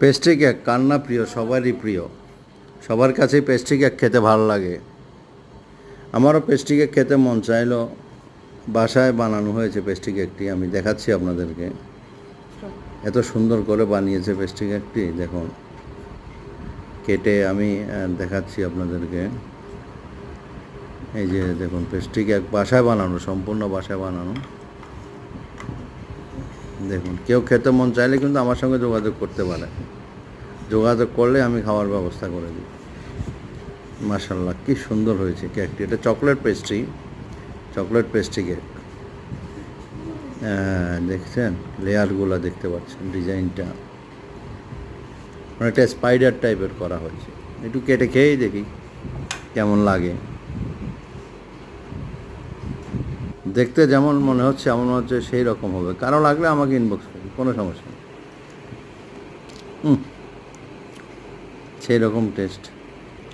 Pastry cake কান্না প্রিয়, সবারই প্রিয়। সবার কাছেই পেস্ট্রি কেক খেতে ভালো লাগে। আমারও পেস্ট্রি কেক খেতে মন চাইলো। বাসায় বানানো হয়েছে পেস্ট্রি কেকটি আমি দেখাচ্ছি আপনাদেরকে। এত সুন্দর করে বানিয়েছে পেস্ট্রি কেকটি দেখুন। কেটে আমি দেখাচ্ছি আপনাদেরকে। এই যে, দেখুন পেস্ট্রি কেক বাসায় বানানো, সম্পূর্ণ বাসায় বানানো। দেখুন কেউ খেতে মন চাইলে কিন্তু আমার সঙ্গে যোগাযোগ করতে পারে। যোগাযোগ করলে আমি খাওয়ার ব্যবস্থা করে দিই। মাশাল্লাহ কি সুন্দর হয়েছে কেকটি। এটা chocolate pastry chocolate pastry cake. হ্যাঁ, দেখছেন? লেয়ারগুলো দেখতে পাচ্ছেন ডিজাইনটা। অনেকটা স্পাইডার টাইপের করা হয়েছে। একটু কেটে খেয়েই দেখি কেমন লাগে। দেখতে যেমন মনে হচ্ছে, এমন মনে হচ্ছে সেই রকম হবে। কারও লাগলে আমাকে ইনবক্স করবে, কোনো সমস্যা নেই। সেই রকম টেস্ট